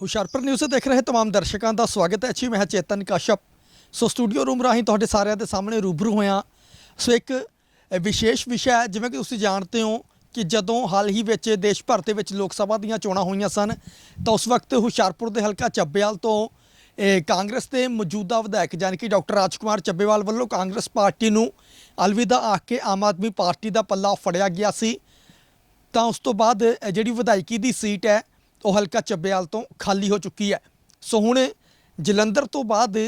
Hoshiarpur news ਦੇਖ ਰਹੇ तमाम ਦਰਸ਼ਕਾਂ ਦਾ ਸਵਾਗਤ ਹੈ ਜੀ ਮੈਂ ਹਾਂ ਚੇਤਨ ਕਾਸ਼ਪ ਸੋ ਸਟੂਡੀਓ ਰੂਮ ਰਾਹੀਂ ਤੁਹਾਡੇ ਸਾਰਿਆਂ ਦੇ ਸਾਹਮਣੇ ਰੂਬਰੂ ਹੋਇਆ ਸੋ ਇੱਕ ਅ, ਵਿਸ਼ੇਸ਼ ਵਿਸ਼ਾ ਹੈ ਜਿਵੇਂ ਕਿ ਤੁਸੀਂ ਜਾਣਦੇ ਹੋ ਕਿ ਜਦੋਂ ਹਾਲ ਹੀ ਵਿੱਚ ਦੇਸ਼ ਭਰ ਦੇ ਵਿੱਚ ਲੋਕ ਸਭਾ ਦੀਆਂ ਚੋਣਾਂ ਹੋਈਆਂ ਸਨ ਤਾਂ ਉਸ ਵਕਤ ਹੁਸ਼ਿਆਰਪੁਰ ਦੇ ਹਲਕਾ ਚੱਬੇਵਾਲ ਤੋਂ ਇਹ ਕਾਂਗਰਸ ਦੇ ਮੌਜੂਦਾ ਵਿਧਾਇਕ ਜਾਨੀ ਕਿ ਡਾਕਟਰ ਰਾਜਕੁਮਾਰ ਚੱਬੇਵਾਲ ਵੱਲੋਂ ਕਾਂਗਰਸ ਪਾਰਟੀ ਨੂੰ ਅਲਵਿਦਾ ਆਖ ਕੇ ਆਮ ਆਦਮੀ ਪਾਰਟੀ ਦਾ ਪੱਲਾ ਫੜਿਆ ਗਿਆ ਸੀ ਤਾਂ ਉਸ ਤੋਂ ਬਾਅਦ ਇਹ ਜਿਹੜੀ ਵਿਧਾਇਕੀ ਦੀ ਸੀਟ ਹੈ ਉਹ ਹਲਕਾ ਚੱਬੇਵਾਲ ਤੋਂ ਖਾਲੀ ਹੋ ਚੁੱਕੀ ਹੈ। ਸੋ ਹੁਣ ਜਲੰਧਰ ਤੋਂ ਬਾਅਦ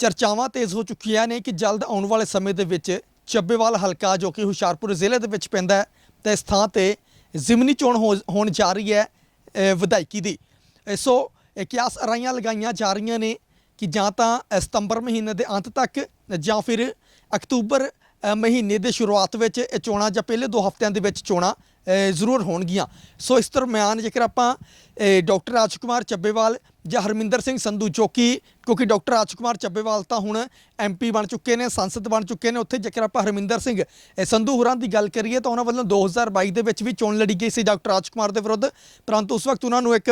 ਚਰਚਾਵਾਂ ਤੇਜ਼ ਹੋ ਚੁੱਕੀਆਂ ਨੇ ਕਿ ਜਲਦ ਆਉਣ ਵਾਲੇ ਸਮੇਂ ਦੇ ਵਿੱਚ ਚੱਬੇਵਾਲ ਹਲਕਾ ਜੋ ਕਿ ਹੁਸ਼ਿਆਰਪੁਰ ਜ਼ਿਲ੍ਹੇ ਦੇ ਵਿੱਚ ਪੈਂਦਾ ਹੈ, ਤੇ ਇਸ ਥਾਂ ਤੇ ਜ਼ਿਮਨੀ ਚੋਣ ਹੋ- ਹੋਣ ਜਾ ਰਹੀ ਹੈ ਵਿਧਾਇਕੀ ਦੀ। ਸੋ ਇਹ ਕਿਆਸ ਅਰਾਈਆਂ ਲਗਾਈਆਂ ਜਾ ਰਹੀਆਂ ਨੇ ਕਿ ਜਾਂ ਤਾਂ ਸਤੰਬਰ ਮਹੀਨੇ ਦੇ ਅੰਤ ਤੱਕ ਜਾਂ ਫਿਰ ਅਕਤੂਬਰ ਮਹੀਨੇ ਦੇ ਸ਼ੁਰੂਆਤ ਵਿੱਚ ਇਹ ਚੋਣਾਂ ਜਾਂ ਪਹਿਲੇ ਦੋ ਹਫ਼ਤਿਆਂ ਦੇ ਵਿੱਚ ਚੋਣਾਂ ਜ਼ਰੂਰ ਹੋਣਗੀਆਂ। ਸੋ ਇਸ ਦਰਮਿਆਨ ਜੇਕਰ ਆਪਾਂ ਅ, ਡਾਕਟਰ ਰਾਜਕੁਮਾਰ ਚੱਬੇਵਾਲ ਜਾਂ ਹਰਮਿੰਦਰ ਸਿੰਘ ਸੰਧੂ ਜੋ ਕਿ ਕਿਉਂਕਿ ਡਾਕਟਰ ਰਾਜਕੁਮਾਰ ਚੱਬੇਵਾਲ ਤਾਂ ਹੁਣ ਐਮਪੀ ਬਣ ਚੁੱਕੇ ਨੇ ਸੰਸਦ ਬਣ ਚੁੱਕੇ ਨੇ ਉੱਥੇ ਜੇਕਰ ਆਪਾਂ ਹਰਮਿੰਦਰ ਸਿੰਘ ਸੰਧੂ ਹੋਰਾਂ ਦੀ ਗੱਲ ਕਰੀਏ ਤਾਂ ਉਹਨਾਂ ਵੱਲੋਂ 2022 ਦੇ ਵਿੱਚ ਵੀ ਚੋਣ ਲੜੀ ਗਈ ਸੀ ਡਾਕਟਰ ਰਾਜਕੁਮਾਰ ਦੇ ਵਿਰੁੱਧ। ਪਰੰਤੂ ਉਸ ਵਕਤ ਉਹਨਾਂ ਨੂੰ ਇੱਕ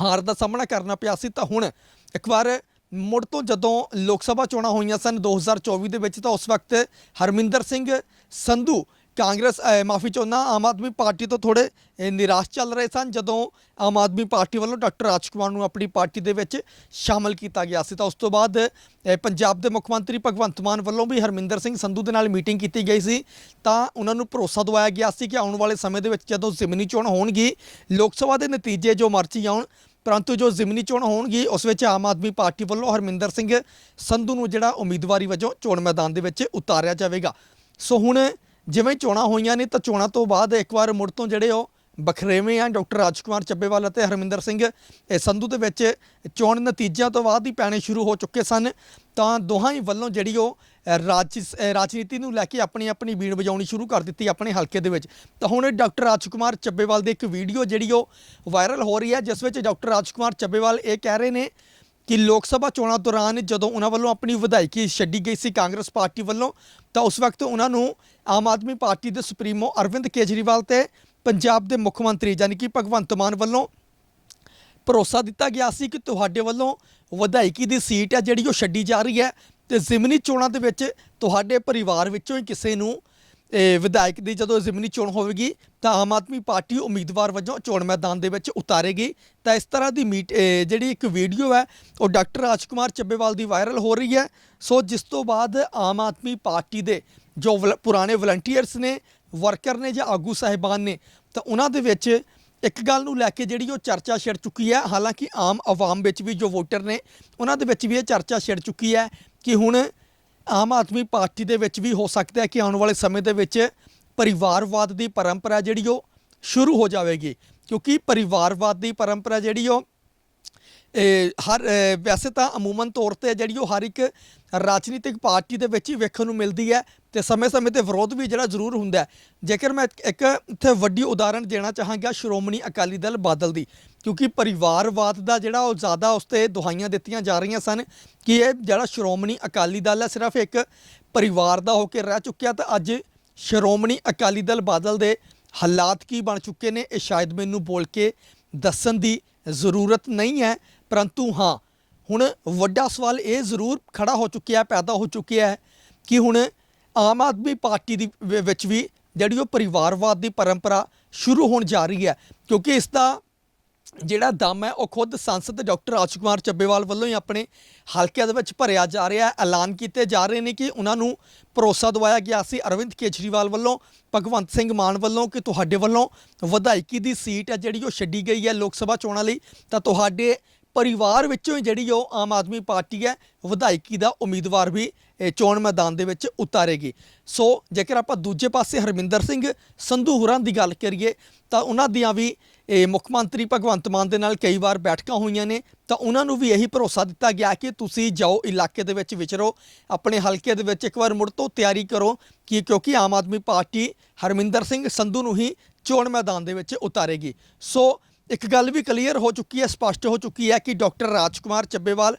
ਹਾਰ ਦਾ ਸਾਹਮਣਾ ਕਰਨਾ ਪਿਆ ਸੀ ਤਾਂ ਹੁਣ ਇੱਕ ਵਾਰ ਮੁੜ ਤੋਂ ਜਦੋਂ ਲੋਕ ਸਭਾ ਚੋਣਾਂ ਹੋਈਆਂ ਸਨ 2024 ਦੇ ਵਿੱਚ ਤਾਂ ਉਸ ਵਕਤ ਹਰਮਿੰਦਰ ਸਿੰਘ ਸੰਧੂ ਕਾਂਗਰਸ ਮਾਫੀ ਚਾਹੁੰਦਾ, ਆਮ ਆਦਮੀ ਪਾਰਟੀ ਤੋਂ ਥੋੜੇ ਨਿਰਾਸ਼ ਚੱਲ ਰਹੇ ਸਨ ਜਦੋਂ ਆਮ ਆਦਮੀ ਪਾਰਟੀ ਵੱਲੋਂ ਡਾਕਟਰ ਰਾਜ ਕੁਮਾਰ ਨੂੰ ਆਪਣੀ ਪਾਰਟੀ ਦੇ ਵਿੱਚ ਸ਼ਾਮਲ ਕੀਤਾ ਗਿਆ ਸੀ। ਤਾਂ ਉਸ ਤੋਂ ਬਾਅਦ ਪੰਜਾਬ ਦੇ ਮੁੱਖ ਮੰਤਰੀ ਭਗਵੰਤ ਮਾਨ ਵੱਲੋਂ ਵੀ ਹਰਮਿੰਦਰ ਸਿੰਘ ਸੰਧੂ ਦੇ ਨਾਲ ਮੀਟਿੰਗ ਕੀਤੀ ਗਈ ਸੀ। ਤਾਂ ਉਹਨਾਂ ਨੂੰ ਭਰੋਸਾ ਦਵਾਇਆ ਗਿਆ ਸੀ ਕਿ ਆਉਣ ਵਾਲੇ ਸਮੇਂ ਦੇ ਵਿੱਚ ਜਦੋਂ ਜ਼ਿਮਨੀ ਚੋਣ ਹੋਣਗੀ, ਲੋਕ ਸਭਾ ਦੇ ਨਤੀਜੇ ਜੋ ਮਰਜ਼ੀ ਆਉਣ, ਪਰੰਤੂ ਜੋ ਜ਼ਿਮਨੀ ਚੋਣ ਹੋਣਗੀ, ਉਸ ਵਿੱਚ ਆਮ ਆਦਮੀ ਪਾਰਟੀ ਵੱਲੋਂ ਹਰਮਿੰਦਰ ਸਿੰਘ ਸੰਧੂ ਨੂੰ ਜਿਹੜਾ ਉਮੀਦਵਾਰੀ ਵਜੋਂ ਚੋਣ ਮੈਦਾਨ ਦੇ ਵਿੱਚ ਉਤਾਰਿਆ ਜਾਵੇਗਾ। ਸੋ ਹੁਣ ਜਿਵੇਂ ਚੋਣਾਂ ਹੋਈਆਂ ਨੇ ਤਾਂ ਚੋਣਾਂ ਤੋਂ ਬਾਅਦ ਇੱਕ ਵਾਰ ਮੁੜ ਤੋਂ ਜਿਹੜੇ ਉਹ ਬਖਰੇਵੇਂ ਆ ਡਾਕਟਰ ਰਾਜਕੁਮਾਰ ਚੱਬੇਵਾਲ ਅਤੇ ਹਰਮਿੰਦਰ ਸਿੰਘ। ਸੰਧੂ ਦੇ ਵਿੱਚ ਚੋਣ ਨਤੀਜਿਆਂ ਤੋਂ ਬਾਅਦ ਹੀ ਪੈਣੇ ਸ਼ੁਰੂ ਹੋ ਚੁੱਕੇ ਸਨ। ਤਾਂ ਦੋਹਾਂ ਹੀ ਵੱਲੋਂ ਜਿਹੜੀ ਉਹ ਰਾਜ ਰਾਜਨੀਤੀ ਨੂੰ ਲੈ ਕੇ ਆਪਣੀ ਆਪਣੀ ਬੀੜ ਵਜਾਉਣੀ ਸ਼ੁਰੂ ਕਰ ਦਿੱਤੀ ਆਪਣੇ ਹਲਕੇ ਦੇ ਵਿੱਚ। ਤਾਂ ਹੁਣ ਡਾਕਟਰ ਰਾਜਕੁਮਾਰ ਚੱਬੇਵਾਲ ਦੀ ਇੱਕ ਵੀਡੀਓ ਜਿਹੜੀ ਉਹ ਵਾਇਰਲ ਹੋ ਰਹੀ ਹੈ, ਜਿਸ ਵਿੱਚ ਡਾਕਟਰ ਰਾਜਕੁਮਾਰ ਚੱਬੇਵਾਲ ਇਹ ਕਹਿ ਰਹੇ ਨੇ ਕਿ ਲੋਕ ਸਭਾ ਚੋਣਾਂ ਦੌਰਾਨ ਜਦੋਂ ਉਹਨਾਂ ਵੱਲੋਂ ਆਪਣੀ ਵਿਧਾਇਕੀ ਛੱਡੀ ਗਈ ਸੀ ਕਾਂਗਰਸ ਪਾਰਟੀ ਵੱਲੋਂ, ਤਾਂ ਉਸ ਵਕਤ ਉਹਨਾਂ ਨੂੰ ਆਮ ਆਦਮੀ ਪਾਰਟੀ ਦੇ ਸੁਪਰੀਮੋ ਅਰਵਿੰਦ ਕੇਜਰੀਵਾਲ ਤੇ ਪੰਜਾਬ ਦੇ ਮੁੱਖ ਮੰਤਰੀ ਯਾਨੀ ਕਿ ਭਗਵੰਤ ਮਾਨ ਵੱਲੋਂ ਭਰੋਸਾ ਦਿੱਤਾ ਗਿਆ ਸੀ ਕਿ ਤੁਹਾਡੇ ਵੱਲੋਂ ਵਿਧਾਇਕੀ ਦੀ ਸੀਟ ਹੈ ਜਿਹੜੀ ਉਹ ਛੱਡੀ ਜਾ ਰਹੀ ਹੈ ਤੇ ਜ਼ਿਮਨੀ ਚੋਣਾਂ ਦੇ ਵਿੱਚ ਤੁਹਾਡੇ ਪਰਿਵਾਰ ਵਿੱਚੋਂ ਹੀ ਕਿਸੇ ਨੂੰ ਵਿਧਾਇਕ ਦੀ ਜਦੋਂ ਜ਼ਿਮਨੀ ਚੋਣ ਹੋਵੇਗੀ, ਤਾਂ ਆਮ ਆਦਮੀ ਪਾਰਟੀ ਉਮੀਦਵਾਰ ਵਜੋਂ ਚੋਣ ਮੈਦਾਨ ਦੇ ਵਿੱਚ ਉਤਾਰੇਗੀ। ਤਾਂ ਇਸ ਤਰ੍ਹਾਂ ਦੀ ਮੀਟ ਜਿਹੜੀ ਇੱਕ ਵੀਡੀਓ ਹੈ, ਉਹ ਡਾਕਟਰ ਰਾਜਕੁਮਾਰ ਚੱਬੇਵਾਲ ਦੀ ਵਾਇਰਲ ਹੋ ਰਹੀ ਹੈ। ਸੋ ਜਿਸ ਤੋਂ ਬਾਅਦ ਆਮ ਆਦਮੀ ਪਾਰਟੀ ਦੇ ਜੋ ਵਲ- ਪੁਰਾਣੇ ਵਲੰਟੀਅਰਸ ਨੇ, ਵਰਕਰ ਨੇ ਜਾਂ ਆਗੂ ਸਾਹਿਬਾਨ ਨੇ, ਤਾਂ ਉਹਨਾਂ ਦੇ ਵਿੱਚ ਇੱਕ ਗੱਲ ਨੂੰ ਲੈ ਕੇ ਜਿਹੜੀ ਉਹ ਚਰਚਾ ਛਿੜ ਚੁੱਕੀ ਹੈ। ਹਾਲਾਂਕਿ ਆਮ ਆਵਾਮ ਵਿੱਚ ਵੀ ਜੋ ਵੋਟਰ ਨੇ, ਉਹਨਾਂ ਦੇ ਵਿੱਚ ਵੀ ਇਹ ਚਰਚਾ ਛਿੜ ਚੁੱਕੀ ਹੈ ਕਿ ਹੁਣ ਆਮ ਆਦਮੀ ਪਾਰਟੀ ਦੇ ਵਿੱਚ ਵੀ ਹੋ ਸਕਦਾ ਹੈ ਕਿ ਆਉਣ ਵਾਲੇ ਸਮੇਂ ਦੇ ਵਿੱਚ ਪਰਿਵਾਰਵਾਦ ਦੀ ਪਰੰਪਰਾ ਜਿਹੜੀ ਉਹ ਸ਼ੁਰੂ ਹੋ ਜਾਵੇਗੀ, ਕਿਉਂਕਿ ਪਰਿਵਾਰਵਾਦ ਦੀ ਪਰੰਪਰਾ ਜਿਹੜੀ ਉਹ ਹਰ ਵੈਸੇ ਤਾਂ ਅਮੂਮਨ ਤੌਰ ਤੇ ਜਿਹੜੀ ਉਹ ਹਰ ਇੱਕ ਰਾਜਨੀਤਿਕ ਪਾਰਟੀ ਦੇ ਵਿੱਚ ਹੀ ਵੇਖਣ ਨੂੰ ਮਿਲਦੀ ਹੈ ਤੇ ਸਮੇਂ-ਸਮੇਂ ਤੇ ਵਿਰੋਧ ਵੀ ਜਿਹੜਾ ਜ਼ਰੂਰ ਹੁੰਦਾ ਹੈ। ਜੇਕਰ ਮੈਂ ਇੱਕ- ਇੱਕ ਇੱਥੇ ਵੱਡੀ ਉਦਾਹਰਣ ਦੇਣਾ ਚਾਹਾਂਗਾ ਸ਼੍ਰੋਮਣੀ ਅਕਾਲੀ ਦਲ ਬਾਦਲ ਦੀ, ਕਿਉਂਕਿ ਪਰਿਵਾਰਵਾਦ ਦਾ ਜਿਹੜਾ ਉਹ ਜ਼ਿਆਦਾ ਉਸ ਤੇ ਦੁਹਾਈਆਂ ਦਿੱਤੀਆਂ ਜਾ ਰਹੀਆਂ ਸਨ ਕਿ ਇਹ ਜਿਹੜਾ ਸ਼੍ਰੋਮਣੀ ਅਕਾਲੀ ਦਲ ਹੈ ਸਿਰਫ ਇੱਕ ਪਰਿਵਾਰ ਦਾ ਹੋ ਕੇ ਰਹਿ ਚੁੱਕਿਆ ਤਾਂ ਅੱਜ ਸ਼੍ਰੋਮਣੀ ਅਕਾਲੀ ਦਲ ਬਾਦਲ ਦੇ ਹਾਲਾਤ ਕੀ ਬਣ ਚੁੱਕੇ ਨੇ ਇਹ ਸ਼ਾਇਦ ਮੈਨੂੰ ਬੋਲ ਕੇ ਦੱਸਣ ਦੀ ਜ਼ਰੂਰਤ ਨਹੀਂ ਹੈ। ਪਰੰਤੂ ਹਾਂ, ਹੁਣ ਵੱਡਾ ਸਵਾਲ ਇਹ ਜ਼ਰੂਰ ਖੜਾ ਹੋ ਚੁੱਕਿਆ, ਪੈਦਾ ਹੋ ਚੁੱਕਿਆ ਹੈ ਕਿ ਹੁਣ ਆਮ ਆਦਮੀ ਪਾਰਟੀ ਦੀ ਵਿੱਚ ਵੀ ਜਿਹੜੀ ਉਹ ਪਰਿਵਾਰਵਾਦ ਦੀ ਪਰੰਪਰਾ ਸ਼ੁਰੂ ਹੋਣ ਜਾ ਰਹੀ ਹੈ, ਕਿਉਂਕਿ ਇਸ ਦਾ ਜਿਹੜਾ ਦਮ ਹੈ, ਉਹ ਖੁਦ ਸੰਸਦ ਡਾਕਟਰ ਰਾਜਕੁਮਾਰ ਚੱਬੇਵਾਲ ਵੱਲੋਂ ਹੀ ਆਪਣੇ ਹਲਕਿਆਂ ਦੇ ਵਿੱਚ ਭਰਿਆ ਜਾ ਰਿਹਾ ਹੈ, ਐਲਾਨ ਕੀਤੇ ਜਾ ਰਹੇ ਨੇ ਕਿ ਉਹਨਾਂ ਨੂੰ ਭਰੋਸਾ ਦਵਾਇਆ ਗਿਆ ਸੀ। ਅਰਵਿੰਦ ਕੇਜਰੀਵਾਲ ਵੱਲੋਂ, ਭਗਵੰਤ ਸਿੰਘ ਮਾਨ ਵੱਲੋਂ ਕਿ ਤੁਹਾਡੇ ਵੱਲੋਂ ਵਿਧਾਇਕੀ ਦੀ ਸੀਟ ਹੈ ਜਿਹੜੀ ਉਹ ਛੱਡੀ ਗਈ ਹੈ ਲੋਕ ਸਭਾ ਚੋਣਾਂ ਲਈ, ਤਾਂ ਤੁਹਾਡੇ ਪਰਿਵਾਰ ਵਿੱਚੋਂ ਹੀ ਜਿਹੜੀ ਉਹ ਆਮ ਆਦਮੀ ਪਾਰਟੀ ਹੈ, ਵਿਧਾਇਕੀ ਦਾ ਉਮੀਦਵਾਰ ਵੀ, ਇਹ ਚੋਣ ਮੈਦਾਨ ਦੇ ਵਿੱਚ ਉਤਾਰੇਗੀ। ਸੋ ਜੇਕਰ ਆਪਾਂ ਦੂਜੇ ਪਾਸੇ ਹਰਮਿੰਦਰ ਸਿੰਘ ਸੰਧੂ ਹੋਰਾਂ ਦੀ ਗੱਲ ਕਰੀਏ, ਤਾਂ ਉਹਨਾਂ ਦੀਆਂ ਵੀ, ਇਹ ਮੁੱਖ ਮੰਤਰੀ ਭਗਵੰਤ ਮਾਨ ਦੇ ਨਾਲ ਕਈ ਵਾਰ ਬੈਠਕਾਂ ਹੋਈਆਂ ਨੇ, ਤਾਂ ਉਹਨਾਂ ਨੂੰ ਵੀ ਇਹੀ ਭਰੋਸਾ ਦਿੱਤਾ ਗਿਆ ਕਿ ਤੁਸੀਂ ਜਾਓ, ਇਲਾਕੇ ਦੇ ਵਿੱਚ ਵਿਚਰੋ, ਆਪਣੇ ਹਲਕੇ ਦੇ ਵਿੱਚ ਇੱਕ ਵਾਰ ਮੁੜ ਤੋਂ ਤਿਆਰੀ ਕਰੋ ਕਿ ਕਿਉਂਕਿ ਆਮ ਆਦਮੀ ਪਾਰਟੀ ਹਰਮਿੰਦਰ ਸਿੰਘ ਸੰਧੂ ਨੂੰ ਹੀ ਚੋਣ ਮੈਦਾਨ ਦੇ ਵਿੱਚ ਉਤਾਰੇਗੀ। ਸੋ ਇੱਕ ਗੱਲ ਵੀ ਕਲੀਅਰ ਹੋ ਚੁੱਕੀ ਹੈ, ਸਪਸ਼ਟ ਹੋ ਚੁੱਕੀ ਹੈ ਕਿ ਡਾਕਟਰ ਰਾਜਕੁਮਾਰ ਚੱਬੇਵਾਲ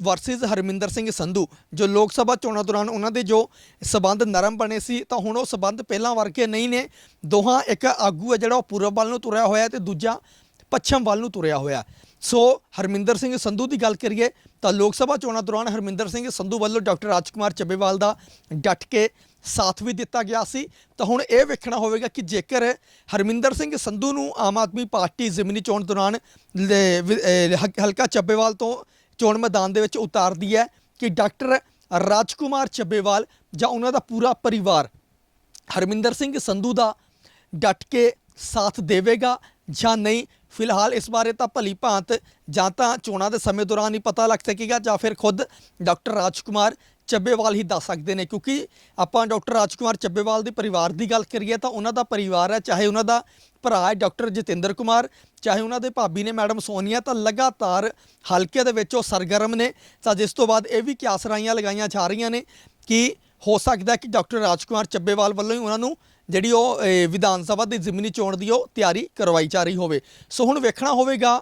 ਵਰਸਸ ਹਰਮਿੰਦਰ ਸਿੰਘ ਸੰਧੂ, ਜੋ ਲੋਕ ਸਭਾ ਚੋਣਾਂ ਦੌਰਾਨ ਉਹਨਾਂ ਦੇ ਜੋ ਸਬੰਧ ਨਰਮ ਬਣੇ ਸੀ, ਤਾਂ ਹੁਣ ਉਹ ਸਬੰਧ ਪਹਿਲਾਂ ਵਰਗੇ ਨਹੀਂ ਨੇ। ਦੋਹਾਂ ਇੱਕ ਆਗੂ ਹੈ ਜਿਹੜਾ ਉਹ ਪੂਰਬ ਵੱਲ ਨੂੰ ਤੁਰਿਆ ਹੋਇਆ ਹੈ ਤੇ ਦੂਜਾ ਪੱਛਮ ਵੱਲ ਨੂੰ ਤੁਰਿਆ ਹੋਇਆ ਸੋ ਹਰਮਿੰਦਰ ਸਿੰਘ ਸੰਧੂ ਦੀ ਗੱਲ ਕਰੀਏ, ਤਾਂ ਲੋਕ ਸਭਾ ਚੋਣਾਂ ਦੌਰਾਨ ਹਰਮਿੰਦਰ ਸਿੰਘ ਸੰਧੂ ਵੱਲੋਂ ਡਾਕਟਰ ਰਾਜਕੁਮਾਰ ਚੱਬੇਵਾਲ ਦਾ ਡਟ ਕੇ ਸਾਥ ਵੀ ਦਿੱਤਾ ਗਿਆ ਸੀ। ਤਾਂ ਹੁਣ ਇਹ ਵੇਖਣਾ ਹੋਵੇਗਾ ਕਿ ਜੇਕਰ ਹਰਮਿੰਦਰ ਸਿੰਘ ਸੰਧੂ ਨੂੰ ਆਮ ਆਦਮੀ ਪਾਰਟੀ ਜ਼ਿਮਨੀ ਚੋਣ ਦੌਰਾਨ ਹਲਕਾ ਚੱਬੇਵਾਲ ਤੋਂ ਚੋਣ ਮੈਦਾਨ ਦੇ ਵਿੱਚ ਉਤਾਰਦੀ ਹੈ ਕਿ ਡਾਕਟਰ ਰਾਜਕੁਮਾਰ ਚੱਬੇਵਾਲ ਜਾਂ ਉਹਨਾਂ ਦਾ ਪੂਰਾ ਪਰਿਵਾਰ ਹਰਮਿੰਦਰ ਸਿੰਘ ਸੰਧੂ ਦਾ ਡਟ ਕੇ ਸਾਥ ਦੇਵੇਗਾ ਜਾਂ ਨਹੀਂ, ਫਿਲਹਾਲ ਇਸ ਬਾਰੇ ਤਾਂ ਭਲੀ ਭਾਂਤ ਜਾਂ ਤਾਂ ਚੋਣਾਂ ਦੇ ਸਮੇਂ ਦੌਰਾਨ ਹੀ ਪਤਾ ਲੱਗ ਸਕੇਗਾ ਜਾਂ ਫਿਰ ਖੁਦ ਡਾਕਟਰ ਰਾਜਕੁਮਾਰ ਚੱਬੇਵਾਲ ਹੀ ਦੱਸ ਸਕਦੇ ਨੇ, ਕਿਉਂਕਿ ਆਪਾਂ ਡਾਕਟਰ ਰਾਜਕੁਮਾਰ ਚੱਬੇਵਾਲ ਦੇ ਪਰਿਵਾਰ ਦੀ ਗੱਲ ਕਰੀਏ ਤਾਂ ਉਹਨਾਂ ਦਾ ਪਰਿਵਾਰ ਹੈ, ਚਾਹੇ ਉਹਨਾਂ ਦਾ ਭਰਾ ਹੈ ਡਾਕਟਰ ਜਤਿੰਦਰ ਕੁਮਾਰ, ਚਾਹੇ ਉਹਨਾਂ ਦੇ ਭਾਬੀ ਨੇ ਮੈਡਮ ਸੋਨੀਆ, ਤਾਂ ਲਗਾਤਾਰ ਹਲਕੇ ਦੇ ਵਿੱਚ ਉਹ ਸਰਗਰਮ ਨੇ। ਤਾਂ ਜਿਸ ਤੋਂ ਬਾਅਦ ਇਹ ਵੀ ਕਿਆਸਰਾਈਆਂ ਲਗਾਈਆਂ ਜਾ ਰਹੀਆਂ ਨੇ ਕਿ ਹੋ ਸਕਦਾ ਕਿ ਡਾਕਟਰ ਰਾਜਕੁਮਾਰ ਚੱਬੇਵਾਲ ਵੱਲੋਂ ਹੀ ਉਹਨਾਂ ਨੂੰ ਜਿਹੜੀ ਉਹ ਵਿਧਾਨ ਸਭਾ ਦੀ ਜ਼ਿਮਨੀ ਚੋਣ ਦੀ ਉਹ ਤਿਆਰੀ ਕਰਵਾਈ ਜਾ ਰਹੀ ਹੋਵੇ। ਸੋ ਹੁਣ ਵੇਖਣਾ ਹੋਵੇਗਾ,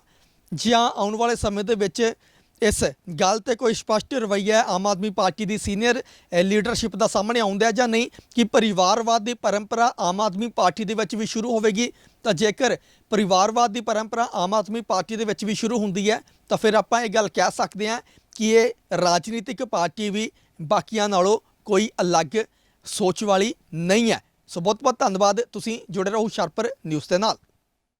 ਜਾਂ ਆਉਣ ਵਾਲੇ ਸਮੇਂ ਦੇ ਵਿੱਚ ਇਸ ਗੱਲ ਤੇ ਕੋਈ ਸਪਸ਼ਟ ਰਵੱਈਆ ਆਮ ਆਦਮੀ ਪਾਰਟੀ ਦੀ ਸੀਨੀਅਰ ਲੀਡਰਸ਼ਿਪ ਦਾ ਸਾਹਮਣੇ ਆਉਂਦਾ ਜਾਂ ਨਹੀਂ, ਕਿ ਪਰਿਵਾਰਵਾਦ ਦੀ ਪਰੰਪਰਾ ਆਮ ਆਦਮੀ ਪਾਰਟੀ ਦੇ ਵਿੱਚ ਵੀ ਸ਼ੁਰੂ ਹੋਵੇਗੀ? ਤਾਂ ਜੇਕਰ ਪਰਿਵਾਰਵਾਦ ਦੀ ਪਰੰਪਰਾ ਆਮ ਆਦਮੀ ਪਾਰਟੀ ਦੇ ਵਿੱਚ ਵੀ ਸ਼ੁਰੂ ਹੁੰਦੀ ਹੈ, ਤਾਂ ਫਿਰ ਆਪਾਂ ਇਹ ਗੱਲ ਕਹਿ ਸਕਦੇ ਹਾਂ ਕਿ ਇਹ ਰਾਜਨੀਤਿਕ ਪਾਰਟੀ ਵੀ ਬਾਕੀਆਂ ਨਾਲੋਂ ਕੋਈ ਅਲੱਗ ਸੋਚ ਵਾਲੀ ਨਹੀਂ ਹੈ। ਸੋ ਬਹੁਤ ਬਹੁਤ ਧੰਨਵਾਦ। ਤੁਸੀਂ ਜੁੜੇ ਰਹੋ ਹੁਸ਼ਿਆਰਪੁਰ ਨਿਊਜ਼ ਦੇ ਨਾਲ।